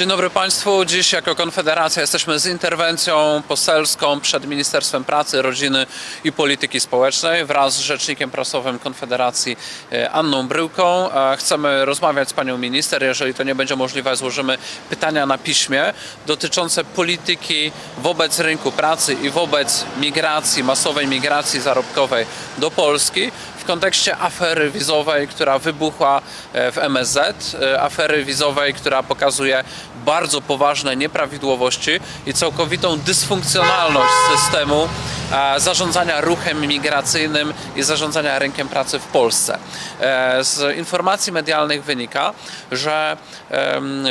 Dzień dobry Państwu. Dziś jako Konfederacja jesteśmy z interwencją poselską przed Ministerstwem Pracy, Rodziny i Polityki Społecznej wraz z rzecznikiem prasowym Konfederacji e, Anną Bryłką. E, Chcemy rozmawiać z Panią Minister. Jeżeli to nie będzie możliwe, złożymy pytania na piśmie dotyczące polityki wobec rynku pracy i wobec migracji, masowej migracji zarobkowej do Polski w kontekście afery wizowej, która wybuchła e, w MSZ, e, afery wizowej, która pokazuje bardzo poważne nieprawidłowości i całkowitą dysfunkcjonalność systemu e, zarządzania ruchem migracyjnym i zarządzania rynkiem pracy w Polsce. Z informacji medialnych wynika, że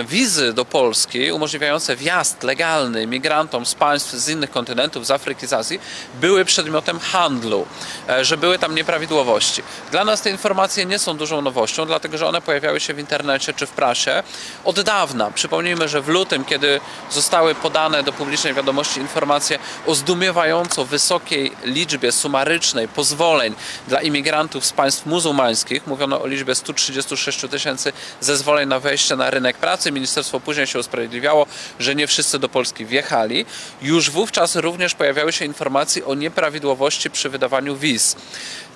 wizy do Polski umożliwiające wjazd legalny migrantom z państw z innych kontynentów, z Afryki, z Azji, były przedmiotem handlu, że były tam nieprawidłowości. Dla nas te informacje nie są dużą nowością, dlatego że one pojawiały się w internecie czy w prasie od dawna. Przypomnijmy, że w lutym, kiedy zostały podane do publicznej wiadomości informacje o zdumiewająco wysokiej liczbie sumarycznej pozwoleń dla imigrantów z państw muzułmańskich, mówiono o liczbie 136 tysięcy zezwoleń na wejście na rynek pracy. Ministerstwo później się usprawiedliwiało, że nie wszyscy do Polski wjechali. Już wówczas również pojawiały się informacje o nieprawidłowości przy wydawaniu wiz.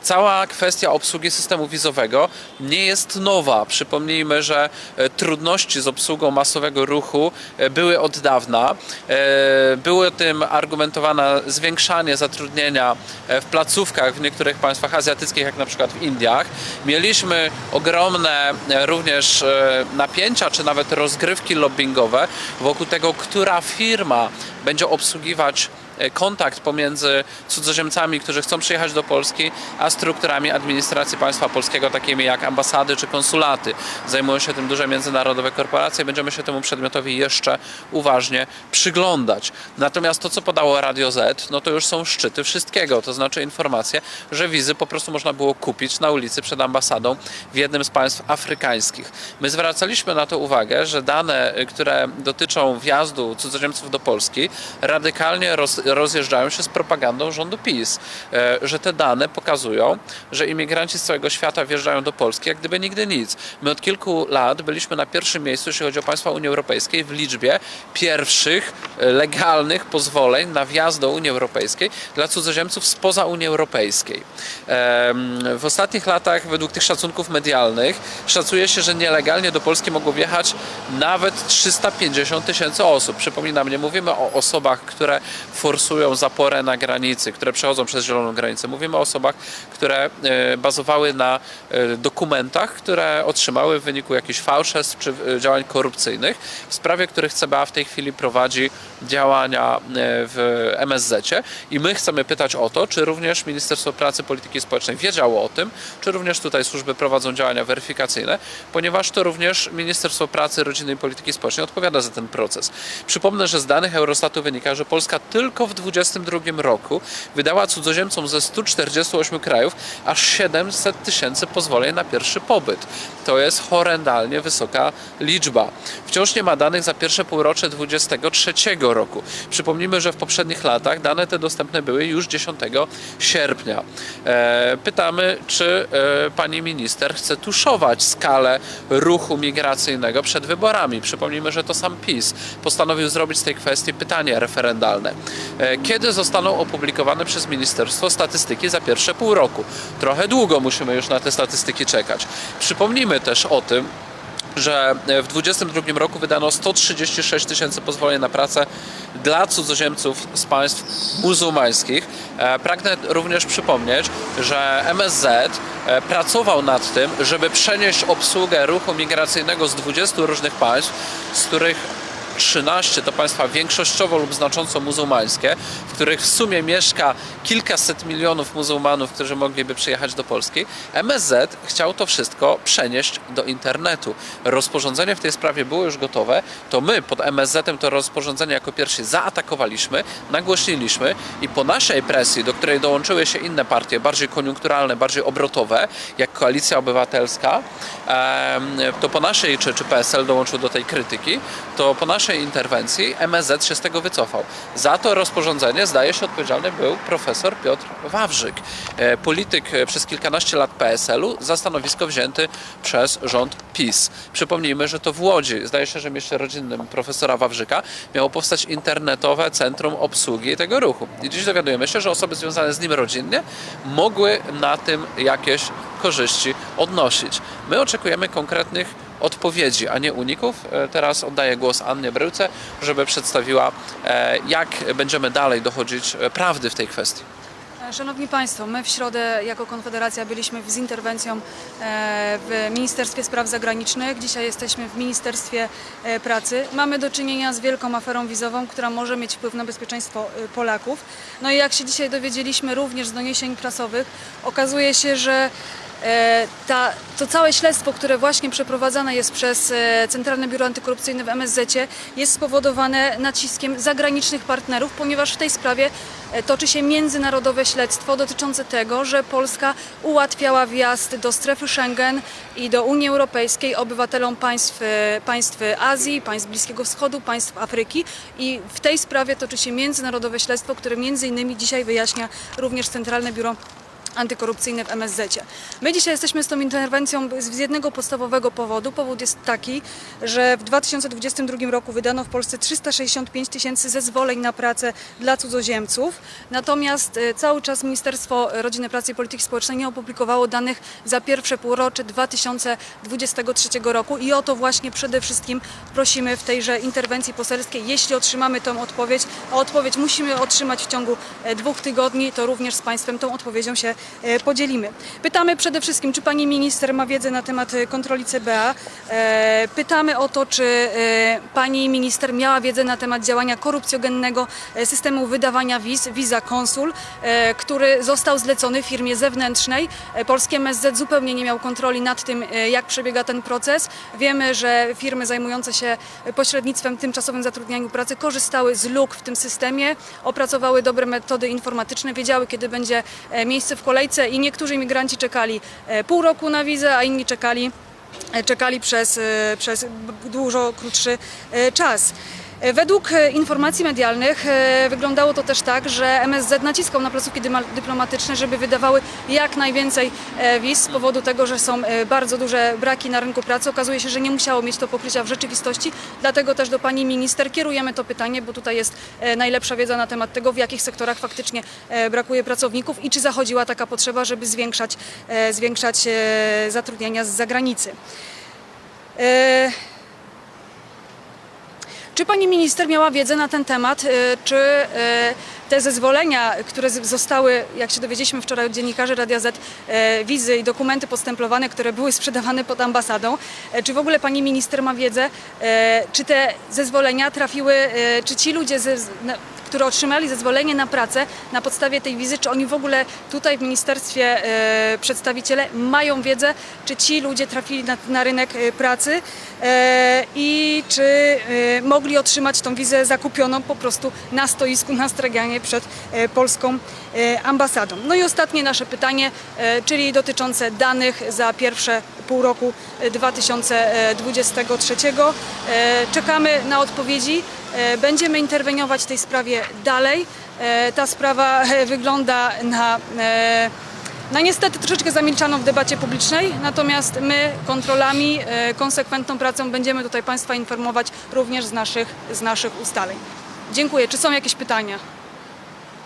Cała kwestia obsługi systemu wizowego nie jest nowa. Przypomnijmy, że e, trudności z obsługą masowego ruchu e, były od dawna. E, Było tym argumentowane zwiększanie zatrudnienia w placówkach w niektórych państwach azjatyckich, jak na przykład w Indiach. Mieliśmy ogromne również napięcia, czy nawet rozgrywki lobbyingowe wokół tego, która firma będzie obsługiwać kontakt pomiędzy cudzoziemcami, którzy chcą przyjechać do Polski, a strukturami administracji państwa polskiego, takimi jak ambasady czy konsulaty. Zajmują się tym duże międzynarodowe korporacje. Będziemy się temu przedmiotowi jeszcze uważnie przyglądać. Natomiast to, co podało Radio Z, no to już są szczyty wszystkiego. To znaczy informacje, że wizy po prostu można było kupić na ulicy przed ambasadą w jednym z państw afrykańskich. My zwracaliśmy na to uwagę, że dane, które dotyczą wjazdu cudzoziemców do Polski, radykalnie roz, rozjeżdżają się z propagandą rządu PiS. E, Że te dane pokazują, że imigranci z całego świata wjeżdżają do Polski jak gdyby nigdy nic. My od kilku lat byliśmy na pierwszym miejscu, jeśli chodzi o państwa Unii Europejskiej, w liczbie pierwszych legalnych pozwoleń na wjazd do Unii Europejskiej dla cudzoziemców spoza Unii Europejskiej. W ostatnich latach, według tych szacunków medialnych, szacuje się, że nielegalnie do Polski mogło wjechać nawet 350 tysięcy osób. Przypominam, nie mówimy o osobach, które forsują zaporę na granicy, które przechodzą przez zieloną granicę. Mówimy o osobach, które e, bazowały na e, dokumentach, które otrzymały w wyniku jakichś fałszerstw czy e, działań korupcyjnych, w sprawie których CBA w tej chwili prowadzi działania w MSZ-cie. I my chcemy pytać o to, czy również Ministerstwo Pracy i Polityki Społecznej wiedziało o tym, czy również tutaj służby prowadzą działania weryfikacyjne, ponieważ to również Ministerstwo Pracy, Rodziny i Polityki Społecznej odpowiada za ten proces. Przypomnę, że z danych Eurostatu wynika, że Polska tylko w 2022 roku wydała cudzoziemcom ze 148 krajów aż 700 tysięcy pozwoleń na pierwszy pobyt. To jest horrendalnie wysoka liczba. Wciąż nie ma danych za pierwsze półrocze 2023 roku. Przypomnijmy, że w poprzednich latach dane te dostępne były już 10 sierpnia. E, pytamy, czy e, pani minister chce tuszować skalę ruchu migracyjnego przed wyborami. Przypomnijmy, że to sam PiS postanowił zrobić z tej kwestii pytanie referendalne. E, kiedy zostaną opublikowane przez ministerstwo statystyki za pierwsze pół roku? Trochę długo musimy już na te statystyki czekać. Przypomnijmy też o tym, że w 2022 roku wydano 136 tysięcy pozwoleń na pracę dla cudzoziemców z państw muzułmańskich. E, Pragnę również przypomnieć, że MSZ e, pracował nad tym, żeby przenieść obsługę ruchu migracyjnego z 20 różnych państw, z których 13 to państwa większościowo lub znacząco muzułmańskie, w których w sumie mieszka kilkaset milionów muzułmanów, którzy mogliby przyjechać do Polski. MSZ chciał to wszystko przenieść do internetu. Rozporządzenie w tej sprawie było już gotowe, to my pod MSZ-em to rozporządzenie jako pierwsi zaatakowaliśmy, nagłośniliśmy i po naszej presji, do której dołączyły się inne partie, bardziej koniunkturalne, bardziej obrotowe, jak Koalicja Obywatelska, to po naszej, czy, czy PSL dołączył do tej krytyki, to po naszej naszej interwencji MSZ się z tego wycofał. Za to rozporządzenie, zdaje się, odpowiedzialny był profesor Piotr Wawrzyk, e, polityk e, przez kilkanaście lat PSL-u, za stanowisko wzięty przez rząd PiS. Przypomnijmy, że to w Łodzi, zdaje się, że mieście rodzinnym profesora Wawrzyka miało powstać internetowe centrum obsługi tego ruchu. I dziś dowiadujemy się, że osoby związane z nim rodzinnie mogły na tym jakieś korzyści odnosić. My oczekujemy konkretnych odpowiedzi, a nie uników. E, Teraz oddaję głos Annie Bryłce, żeby przedstawiła, e, jak będziemy dalej dochodzić e, prawdy w tej kwestii. Szanowni Państwo, my w środę jako Konfederacja byliśmy z interwencją w Ministerstwie Spraw Zagranicznych. Dzisiaj jesteśmy w Ministerstwie Pracy. Mamy do czynienia z wielką aferą wizową, która może mieć wpływ na bezpieczeństwo Polaków. No i jak się dzisiaj dowiedzieliśmy również z doniesień prasowych, okazuje się, że ta, to całe śledztwo, które właśnie przeprowadzane jest przez e, Centralne Biuro Antykorupcyjne w MSZ jest spowodowane naciskiem zagranicznych partnerów, ponieważ w tej sprawie e, toczy się międzynarodowe śledztwo dotyczące tego, że Polska ułatwiała wjazd do strefy Schengen i do Unii Europejskiej obywatelom państw, e, państw Azji, państw Bliskiego Wschodu, państw Afryki. I w tej sprawie toczy się międzynarodowe śledztwo, które między innymi dzisiaj wyjaśnia również Centralne Biuro antykorupcyjne w MSZ. My dzisiaj jesteśmy z tą interwencją z jednego podstawowego powodu. Powód jest taki, że w 2022 roku wydano w Polsce 365 tysięcy zezwoleń na pracę dla cudzoziemców. Natomiast e, cały czas Ministerstwo Rodziny, Pracy i Polityki Społecznej nie opublikowało danych za pierwsze półrocze 2023 roku i o to właśnie przede wszystkim prosimy w tejże interwencji poselskiej. Jeśli otrzymamy tę odpowiedź, a odpowiedź musimy otrzymać w ciągu e, dwóch tygodni, to również z Państwem tą odpowiedzią się podzielimy. Pytamy przede wszystkim, czy Pani Minister ma wiedzę na temat e, kontroli CBA. E, Pytamy o to, czy e, Pani Minister miała wiedzę na temat działania korupcjogennego e, systemu wydawania wiz, Visa Consul, e, który został zlecony firmie zewnętrznej. E, Polskie MSZ zupełnie nie miał kontroli nad tym, e, jak przebiega ten proces. Wiemy, że firmy zajmujące się pośrednictwem tymczasowym zatrudnianiu pracy korzystały z luk w tym systemie, opracowały dobre metody informatyczne, wiedziały, kiedy będzie e, miejsce w kolejce i niektórzy imigranci czekali e, pół roku na wizę, a inni czekali e, czekali przez, e, przez dużo krótszy czas. E, Według e, informacji medialnych e, wyglądało to też tak, że MSZ naciskał na placówki dyplomatyczne, żeby wydawały jak najwięcej wiz z powodu tego, że są bardzo duże braki na rynku pracy. Okazuje się, że nie musiało mieć to pokrycia w rzeczywistości, dlatego też do pani minister kierujemy to pytanie, bo tutaj jest najlepsza wiedza na temat tego, w jakich sektorach faktycznie brakuje pracowników i czy zachodziła taka potrzeba, żeby zwiększać, zwiększać zatrudnienia z zagranicy. Czy pani minister miała wiedzę na ten temat? e, Czy e, te zezwolenia, które zostały, jak się dowiedzieliśmy wczoraj od dziennikarzy Radia Z, e, wizy i dokumenty postemplowane, które były sprzedawane pod ambasadą, czy w ogóle pani minister ma wiedzę, czy te zezwolenia trafiły, czy ci ludzie, którzy otrzymali zezwolenie na pracę na podstawie tej wizy, czy oni w ogóle tutaj w ministerstwie e, przedstawiciele mają wiedzę, czy ci ludzie trafili na, na rynek e, pracy e, i czy mogli otrzymać tą wizę zakupioną po prostu na stoisku, na straganie przed polską ambasadą. No i ostatnie nasze pytanie, czyli dotyczące danych za pierwsze pół roku e, 2023. E, Czekamy na odpowiedzi. E, Będziemy interweniować w tej sprawie dalej. E, Ta sprawa e, wygląda na, na niestety troszeczkę zamilczaną w debacie publicznej, natomiast my kontrolami, konsekwentną pracą będziemy tutaj Państwa informować również z naszych, z naszych ustaleń. Dziękuję. Czy są jakieś pytania?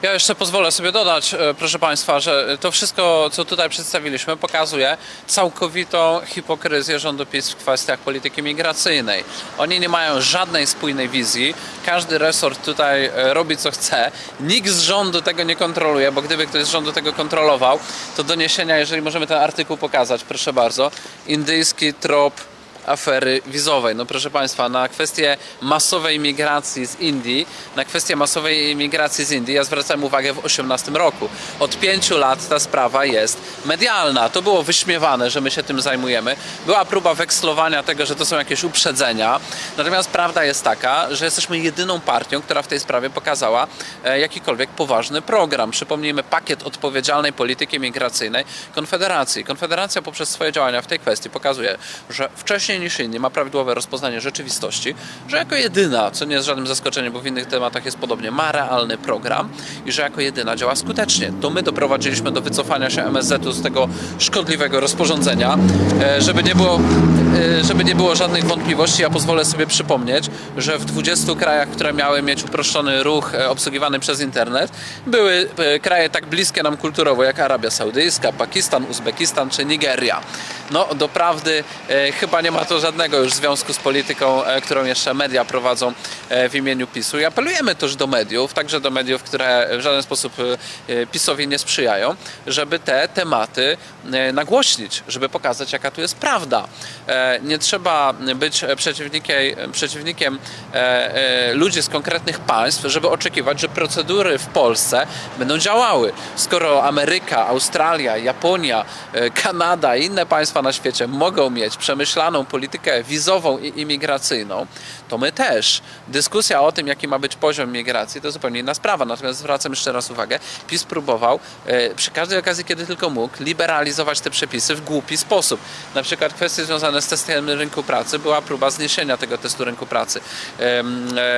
Ja jeszcze pozwolę sobie dodać, e, proszę Państwa, że to wszystko, co tutaj przedstawiliśmy, pokazuje całkowitą hipokryzję rządu PiS w kwestiach polityki migracyjnej. Oni nie mają żadnej spójnej wizji, każdy resort tutaj e, robi co chce, nikt z rządu tego nie kontroluje, bo gdyby ktoś z rządu tego kontrolował, to doniesienia, jeżeli możemy ten artykuł pokazać, proszę bardzo, indyjski trop afery wizowej. No proszę Państwa, na kwestię masowej migracji z Indii, na kwestię masowej migracji z Indii ja zwracałem uwagę w 2018 roku. Od pięciu lat ta sprawa jest medialna. To było wyśmiewane, że my się tym zajmujemy. Była próba wekslowania tego, że to są jakieś uprzedzenia. Natomiast prawda jest taka, że jesteśmy jedyną partią, która w tej sprawie pokazała e, jakikolwiek poważny program. Przypomnijmy pakiet odpowiedzialnej polityki migracyjnej Konfederacji. Konfederacja poprzez swoje działania w tej kwestii pokazuje, że wcześniej bardziej niż inni ma prawidłowe rozpoznanie rzeczywistości, że jako jedyna, co nie jest żadnym zaskoczeniem, bo w innych tematach jest podobnie, ma realny program i że jako jedyna działa skutecznie. To my doprowadziliśmy do wycofania się MSZ-u z tego szkodliwego rozporządzenia. E, Żeby nie było, e, żeby nie było żadnych wątpliwości, ja pozwolę sobie przypomnieć, że w 20 krajach, które miały mieć uproszczony ruch e, obsługiwany przez internet, były kraje tak bliskie nam kulturowo jak Arabia Saudyjska, Pakistan, Uzbekistan czy Nigeria. No, doprawdy e, chyba nie ma to żadnego już związku z polityką, e, którą jeszcze media prowadzą e, w imieniu PiSu. I apelujemy też do mediów, także do mediów, które w żaden sposób e, PiSowi nie sprzyjają, żeby te tematy nagłośnić, żeby pokazać, jaka tu jest prawda. Nie trzeba być przeciwnikiem, przeciwnikiem ludzi z konkretnych państw, żeby oczekiwać, że procedury w Polsce będą działały. Skoro Ameryka, Australia, Japonia, Kanada i inne państwa na świecie mogą mieć przemyślaną politykę wizową i imigracyjną, to my też. Dyskusja o tym, jaki ma być poziom migracji, to zupełnie inna sprawa. Natomiast zwracam jeszcze raz uwagę, PiS próbował e, przy każdej okazji, kiedy tylko mógł, liberalizować te przepisy w głupi sposób. Na przykład kwestie związane z testem rynku pracy była próba zniesienia tego testu rynku pracy. E,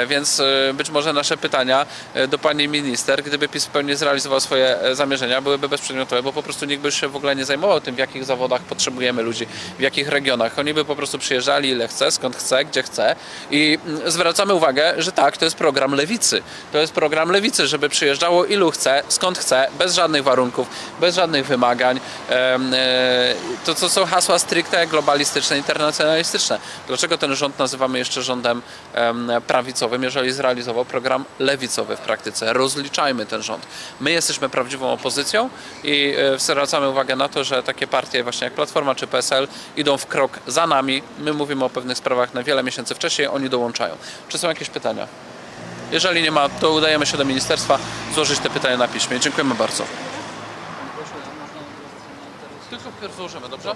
Więc e, być może nasze pytania do pani minister, gdyby PiS w pełni zrealizował swoje zamierzenia, byłyby bezprzedmiotowe, bo po prostu nikt by się w ogóle nie zajmował tym, w jakich zawodach potrzebujemy ludzi, w jakich regionach. Oni by po prostu przyjeżdżali ile chce, skąd chce, gdzie chce i mm, zwracamy uwagę, że tak, to jest program lewicy. To jest program lewicy, żeby przyjeżdżało ilu chce, skąd chce, bez żadnych warunków, bez żadnych wymagań. E, To, co są hasła stricte globalistyczne, internacjonalistyczne. Dlaczego ten rząd nazywamy jeszcze rządem em, prawicowym, jeżeli zrealizował program lewicowy w praktyce? Rozliczajmy ten rząd. My jesteśmy prawdziwą opozycją i e, zwracamy uwagę na to, że takie partie właśnie jak Platforma czy PSL idą w krok za nami. My mówimy o pewnych sprawach na wiele miesięcy wcześniej, oni dołączają. Czy są jakieś pytania? Jeżeli nie ma, to udajemy się do ministerstwa złożyć te pytania na piśmie. Dziękujemy bardzo. Tylko wpierw złożymy, dobrze?